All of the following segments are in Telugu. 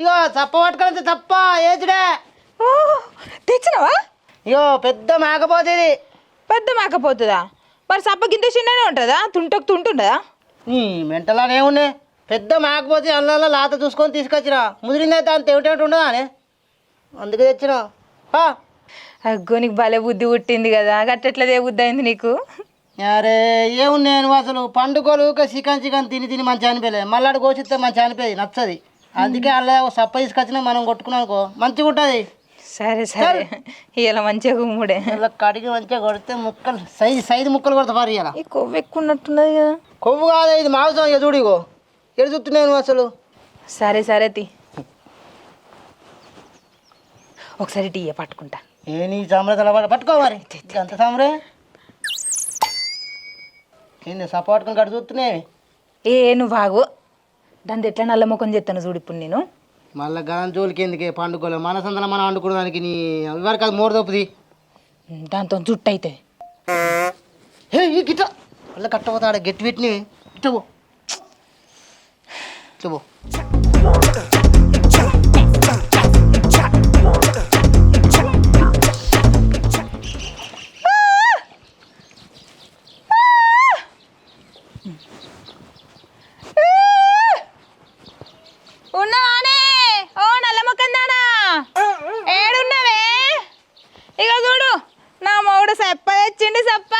ఇగో చప్ప పట్టుకొని తప్ప ఏచుడే ఓ, తెచ్చినావా? ఇగో పెద్ద మేకపోతే ఇది పెద్ద మేకపోతుందా? మరి సప్ప గింత చిన్ననే ఉంటుందా? తుంటకు తుంటుండదా? నీ మెంటలానే ఉన్నాయి పెద్ద మేకపోతే అల్లలో లాత చూసుకొని తీసుకొచ్చిన. ముదిరిందైతే అంత ఏమిటేమిటి ఉండదా అని. అందుకే తెచ్చిన. ఆ. అగ్గో నీకు భలే బుద్ధి పుట్టింది కదా. గట్టెట్లదే బుద్ధి అయింది నీకు? అరే ఏమున్నాయి నువ్వు అసలు పండుగలు చికెన్ చికెన్ తిని తిని మంచిగా అనిపించలేదు మళ్ళీ అటు కోసిస్తే మంచిగా అనిపించదు నచ్చది. అందుకే అలా ఒక సప్ప తీసుకొచ్చినా మనం కొట్టుకున్నాం అనుకో మంచిగా ఉంటుంది. సరే సరే. ఇలా మంచిగా గుమ్ముడే. ఇలా కడిగి మంచిగా కొడితే ముక్కలు సైజు సైజు ముక్కలు కొడతా పారు ఇలా కొవ్వు ఎక్కువ ఉన్నట్టున్నది కదా. కొవ్వు కాదు ఇది మాంసం ఇక చూడు ఇగో. ఎడు అసలు? సరే సరే తి. ఒకసారి టీ పట్టుకుంటా. ఏ నీ సాంబ్రే తల పట్టుకో మరి. అంత సాంబ్రే ఏంది పట్టుకొని కడు చూస్తున్నాయి ఏ నువ్వు బాగు దాని ఎట్లా నల్ల ముఖం చెప్తాను చూడు ఇప్పుడు నేను. మళ్ళీ గణం జోలికి ఎందుకే పండుకోలే మన సందన మనం వండుకోవడానికి నీ ఇవరకు అది మూడు దొప్పుది దాంతో జుట్టు అవుతుంది హే ఈ గిట్ట. మళ్ళీ కట్టపోతాడు గట్టి పెట్టిని ఇట్టబో ఇట్టబో ఉన్నావానే? ఓ నల్ల ముఖం దానా? ఏడున్నావే? ఇక చూడు నా మొగుడు సెప్ప తెచ్చిండు సెప్ప.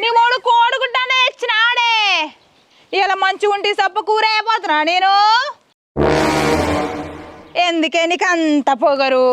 నీ మొగుడు కోడుకుంటానే తెచ్చినాడే ఇలా మంచిగా ఉంటే సప్ప కూర అయిపోతున్నా నేను. ఎందుకే నీకు అంత పొగరు?